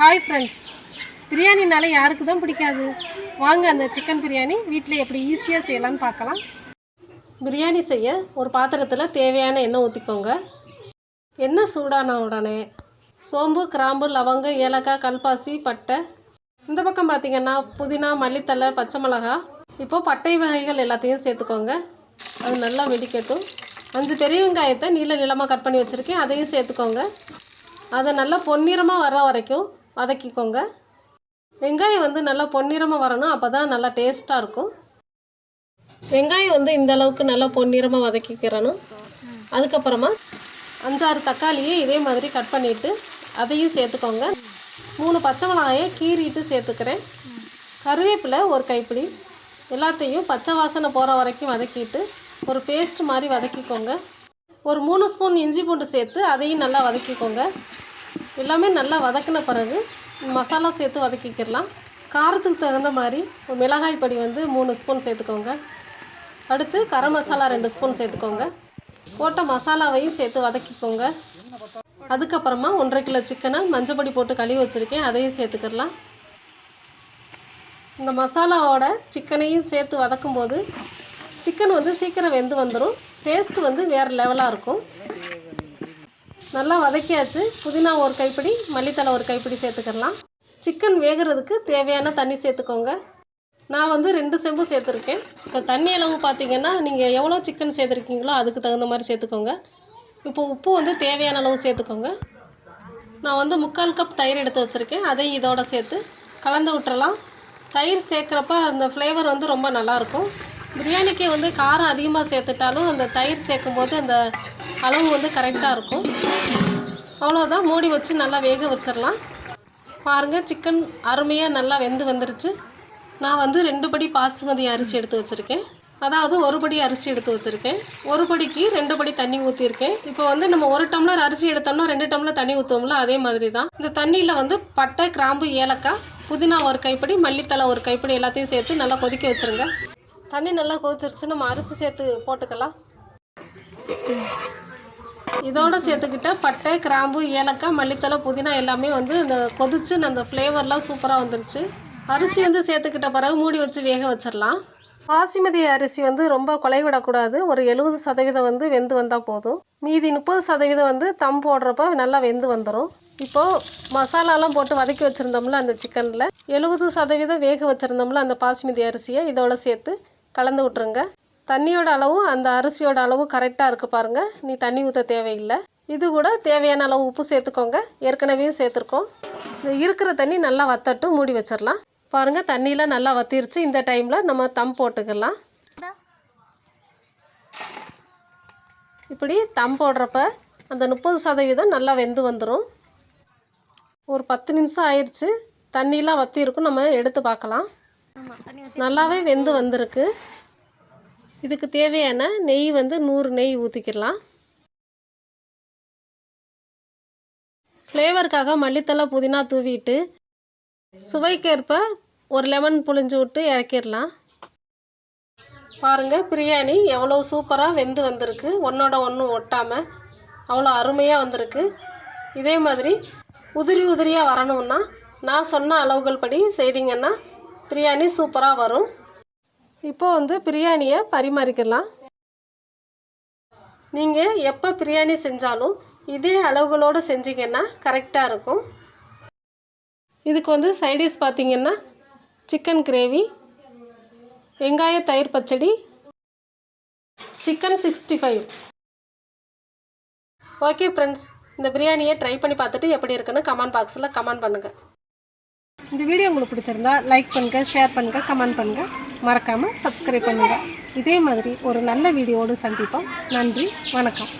Hi friends பிரியாணினால யாருக்கு தான் பிடிக்காது? வாங்க அந்த சிக்கன் பிரியாணி வீட்டில் எப்படி ஈஸியாக செய்யலாம்னு பார்க்கலாம். பிரியாணி செய்ய ஒரு பாத்திரத்தில் தேவையான எண்ணெய் ஊற்றிக்கோங்க எண்ணெய் சூடான உடனே சோம்பு கிராம்பு லவங்கம் ஏலக்காய் கல்பாசி பட்டை. இந்த பக்கம் பார்த்திங்கன்னா புதினா மல்லித்தழை பச்சை மிளகா. இப்போது பட்டை வகைகள் எல்லாத்தையும் சேர்த்துக்கோங்க. அது நல்லா வெடிக்கட்டும். அஞ்சு பெரிய வெங்காயத்தை நீல நிலமாக கட் பண்ணி வச்சுருக்கேன். அதையும் சேர்த்துக்கோங்க. அதை நல்லா பொன்னிறமாக வர வரைக்கும் வதக்கிக்கோங்க. வெங்காயம் வந்து நல்லா பொன்னிறமாக வரணும். அப்போ தான் நல்லா டேஸ்ட்டாக இருக்கும். வெங்காயம் வந்து இந்த அளவுக்கு நல்லா பொன்னிறமாக வதக்கிக்கிறணும். அதுக்கப்புறமா அஞ்சாறு தக்காளியை இதே மாதிரி கட் பண்ணிவிட்டு அதையும் சேர்த்துக்கோங்க. மூணு பச்சை மிளகாயை கீறிட்டு சேர்த்துக்கிறேன். கருவேப்பிலை ஒரு கைப்பிடி. எல்லாத்தையும் பச்சை வாசனை போகிற வரைக்கும் வதக்கிட்டு ஒரு பேஸ்ட் மாதிரி வதக்கிக்கோங்க. ஒரு மூணு ஸ்பூன் இஞ்சி பூண்டு சேர்த்து அதையும் நல்லா வதக்கிக்கோங்க. எல்லாமே நல்லா வதக்கின பிறகு மசாலா சேர்த்து வதக்கிக்கிடலாம் காரத்துக்கு தகுந்த மாதிரி மிளகாய் பொடி வந்து மூணு ஸ்பூன் சேர்த்துக்கோங்க. அடுத்து கரம் மசாலா ரெண்டு ஸ்பூன் சேர்த்துக்கோங்க. போட்ட மசாலாவையும் சேர்த்து வதக்கிக்கோங்க. அதுக்கப்புறமா ஒன்றரை கிலோ சிக்கனை மஞ்சள் பொடி போட்டு கழுவி வச்சுருக்கேன். அதையும் சேர்த்துக்கிடலாம் இந்த மசாலாவோட சிக்கனையும் சேர்த்து வதக்கும்போது சிக்கன் வந்து சீக்கிரம் வெந்து வந்துடும் டேஸ்ட் வந்து வேறு லெவலாக இருக்கும். நல்லா வதக்கியாச்சு. புதினா ஒரு கைப்பிடி மல்லித்தலை ஒரு கைப்பிடி சேர்த்துக்கலாம். சிக்கன் வேகிறதுக்கு தேவையான தண்ணி சேர்த்துக்கோங்க. நான் வந்து ரெண்டு செம்பு சேர்த்துருக்கேன். இப்போ தண்ணி அளவு பார்த்தீங்கன்னா நீங்கள் எவ்வளோ சிக்கன் சேர்த்துருக்கீங்களோ அதுக்கு தகுந்த மாதிரி சேர்த்துக்கோங்க. இப்போ உப்பு வந்து தேவையான அளவு சேர்த்துக்கோங்க. நான் வந்து முக்கால் கப் தயிர் எடுத்து வச்சுருக்கேன். அதையும் இதோட சேர்த்து கலந்து விட்டுறலாம். தயிர் சேர்க்குறப்ப அந்த ஃப்ளேவர் வந்து ரொம்ப நல்லாயிருக்கும் பிரியாணிக்கு வந்து காரம் அதிகமாக சேர்த்துட்டாலும் அந்த தயிர் சேர்க்கும்போது அந்த அளவு வந்து கரெக்டாக இருக்கும். அவ்வளோதான் மூடி வச்சு நல்லா வேக வச்சிடலாம் பாருங்கள் சிக்கன் அருமையாக நல்லா வெந்து வந்துருச்சு. நான் வந்து ரெண்டு படி பாசுமதி அரிசி எடுத்து வச்சுருக்கேன். அதாவது ஒரு படி அரிசி எடுத்து வச்சுருக்கேன். ஒரு படிக்கு ரெண்டு படி தண்ணி ஊற்றிருக்கேன் இப்போ வந்து நம்ம ஒரு டம்ளர் அரிசி எடுத்தோம்னா ரெண்டு டம்ளர் தண்ணி ஊற்றுவோம்ல அதே மாதிரி தான் இந்த தண்ணியில் வந்து பட்டை கிராம்பு ஏலக்காய் புதினா ஒரு கைப்பிடி மல்லித்தலை ஒரு கைப்பிடி எல்லாத்தையும் சேர்த்து நல்லா கொதிக்க வச்சுருங்க. தண்ணி நல்லா கொதிச்சிருச்சு நம்ம அரிசி சேர்த்து போட்டுக்கலாம். இதோடு சேர்த்துக்கிட்ட பட்டை கிராம்பு ஏலக்காய் மல்லித்தலை புதினா எல்லாமே வந்து இந்த கொதிச்சு அந்த ஃப்ளேவர்லாம் சூப்பராக வந்துருச்சு. அரிசி வந்து சேர்த்துக்கிட்ட பிறகு மூடி வச்சு வேக வச்சிடலாம். பாசிமதி அரிசி வந்து ரொம்ப கொலை விடக்கூடாது. ஒரு எழுபது சதவீதம் வந்து வெந்து வந்தால் போதும். மீதி முப்பது சதவீதம் வந்து தம் போடுறப்ப நல்லா வெந்து வந்துடும் இப்போது மசாலாலாம் போட்டு வதக்கி வச்சுருந்தோம்ல அந்த சிக்கனில் எழுபது சதவீதம் வேக வச்சுருந்தோம்ல அந்த பாசிமதி அரிசியை இதோடு சேர்த்து கலந்து விட்ருங்க தண்ணியோட அளவும் அந்த அரிசியோட அளவும் கரெக்டாக இருக்குது பாருங்கள் நீ தண்ணி ஊற்ற தேவையில்லை. இது கூட தேவையான அளவு உப்பு சேர்த்துக்கோங்க. ஏற்கனவே சேர்த்துருக்கோம். இருக்கிற தண்ணி நல்லா வத்தட்டும் மூடி வச்சிடலாம் பாருங்கள் தண்ணியெலாம் நல்லா வத்திருச்சு. இந்த டைமில் நம்ம தம் போட்டுக்கலாம். இப்படி தம் போடுறப்ப அந்த முப்பது சதவீதம் நல்லா வெந்து வந்துடும் ஒரு பத்து நிமிஷம் ஆயிடுச்சு. தண்ணியெலாம் வத்தி இருக்கும் நம்ம எடுத்து பார்க்கலாம். நல்லாவே வெந்து வந்திருக்கு. இதுக்கு தேவையான நெய் வந்து நூறு நெய் ஊற்றிக்கிடலாம் ஃப்ளேவருக்காக மல்லித்தலை புதினா தூவிட்டு சுவைக்கேற்ப ஒரு லெமன் புழிஞ்சு விட்டு இறக்கிடலாம். பாருங்கள் பிரியாணி எவ்வளோ சூப்பராக வெந்து வந்திருக்கு. ஒன்றோட ஒன்று ஒட்டாமல் அவ்வளோ அருமையாக வந்திருக்கு. இதே மாதிரி உதிரி உதிரியாக வரணும்னா நான் சொன்ன அளவுகள் படி செய்தீங்கன்னா பிரியாணி சூப்பராக வரும். இப்போ வந்து பிரியாணியை பரிமாறிக்கலாம். நீங்கள் எப்போ பிரியாணி செஞ்சாலும் இதே அளவுகளோடு செஞ்சீங்கன்னா கரெக்டாக இருக்கும். இதுக்கு வந்து சைடிஷ் பார்த்திங்கன்னா சிக்கன் கிரேவி வெங்காய தயிர் பச்சடி chicken sixty five. Okay friends இந்த பிரியாணியை ட்ரை பண்ணி பார்த்துட்டு எப்படி இருக்குன்னு கமெண்ட் பாக்ஸில் கமெண்ட் பண்ணுங்கள் இந்த வீடியோ உங்களுக்கு பிடிச்சிருந்தா லைக் பண்ணுங்கள் ஷேர் பண்ணுங்கள் கமெண்ட் பண்ணுங்கள் மறக்காமல் சப்ஸ்கிரைப் பண்ணுங்கள் இதே மாதிரி ஒரு நல்ல வீடியோடு சந்திப்போம். நன்றி வணக்கம்.